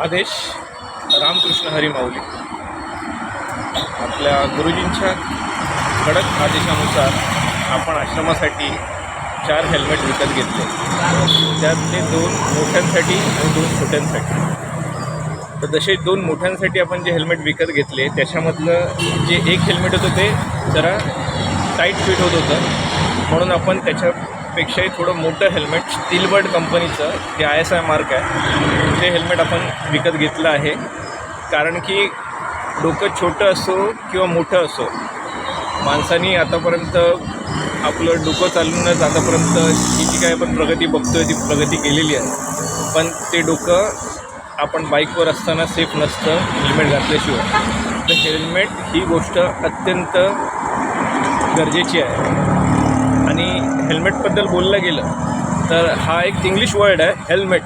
आदेश रामकृष्ण हरी माऊली. आपल्या गुरुजींच्या कडक आदेशानुसार आपण आश्रमासाठी चार हेल्मेट विकत घेतले. त्यातले दोन मोठ्यांसाठी आणि दोन छोट्यांसाठी. तर जसे दोन मोठ्यांसाठी आपण जे हेल्मेट विकत घेतले त्याच्यामधलं जे एक हेल्मेट होतं ते जरा टाईट फिट होत होतं. म्हणून आपण त्याच्या पेक्षाही थोडं मोठं हेल्मेट स्टीलबर्ड कंपनीचं जे आय एस आय मार्क आहे. ते हेल्मेट आपण विकत घेतलं आहे. कारण की डोकं छोटं असो किंवा मोठं असो माणसानी आतापर्यंत आपलं डोकं चालूनच आतापर्यंत ही जी काय आपण प्रगती बघतोय ती प्रगती केलेली आहे. पण ते डोकं आपण बाईकवर असताना सेफ नसतं हेल्मेट घातल्याशिवाय. तर हेल्मेट ही गोष्ट अत्यंत गरजेची आहे. हेल्मेटबद्दल बोललं गेलं तर हा एक इंग्लिश वर्ड आहे हेल्मेट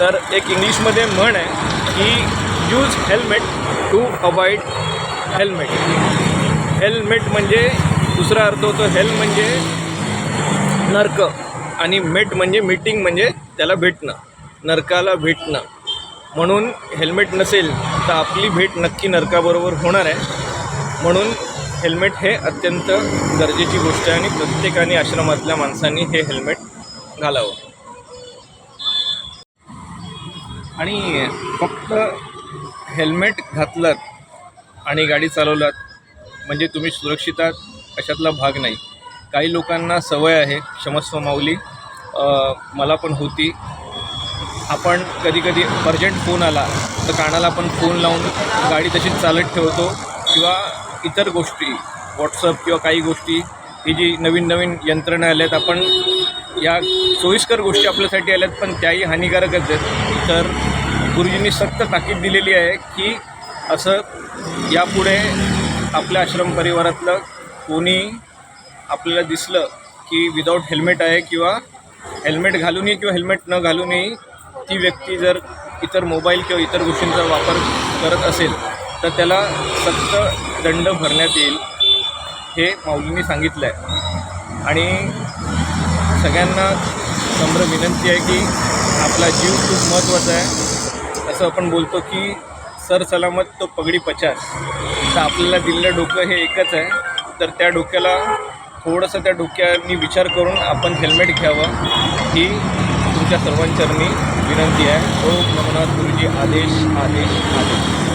तर एक इंग्लिशमध्ये म्हण आहे की use helmet to avoid helmet helmet म्हणजे दुसरा अर्थ होतो हेल म्हणजे नर्क आणि मेट म्हणजे मीटिंग म्हणजे त्याला भेटणं नरकाला भेटणं. म्हणून हेल्मेट नसेल तर आपली भेट नक्की नरकाबरोबर होणार आहे. म्हणून हेल्मेट हे अत्यंत गरजेची गोष्ट आहे आणि प्रत्येकाने आश्रमातल्या माणसांनी हे हेल्मेट घालावं. आणि फक्त हेल्मेट घातलं आणि गाडी चालवलात म्हणजे तुम्ही सुरक्षित आहात अशातला भाग नाही. काही लोकांना सवय आहे क्षमस्व माऊली मला पण होती. आपण कधीकधी अर्जंट फोन आला तर कानाला आपण फोन लावून गाडी तशीच चालत ठेवतो किंवा इतर गोष्टी व्हॉट्सअप किंवा काही गोष्टी ही जी नवीन नवीन यंत्रणा आल्यात आपण या सोयीस्कर गोष्टी आपल्यासाठी आल्यात पण त्याही हानिकारकच आहेत. तर गुरुजींनी सक्त ताकीद दिलेली आहे की असं यापुढे आपल्या आश्रम परिवारातलं कोणी आपल्याला दिसलं की विदाऊट हेल्मेट आहे किंवा हेल्मेट घालूनही किंवा हेल्मेट न घालूनही ती व्यक्ती जर इतर मोबाईल किंवा इतर गोष्टींचा वापर करत असेल तर त्याला सक्त दंड भरण्यात येईल हे माऊलींनी सांगितलं आहे. आणि सगळ्यांना नम्र विनंती आहे की आपला जीव खूप महत्त्वाचा आहे. असं आपण बोलतो की सर सलामत तो पगडी पचार. तर आपल्याला दिलेलं डोकं हे एकच आहे. तर त्या डोक्याला थोडंसं त्या डोक्यानी विचार करून आपण हेल्मेट घ्यावं ही तुमच्या सर्वांचरणी विनंती आहे. ओम नमनाथ गुरुजी. आदेश आदेश आदेश.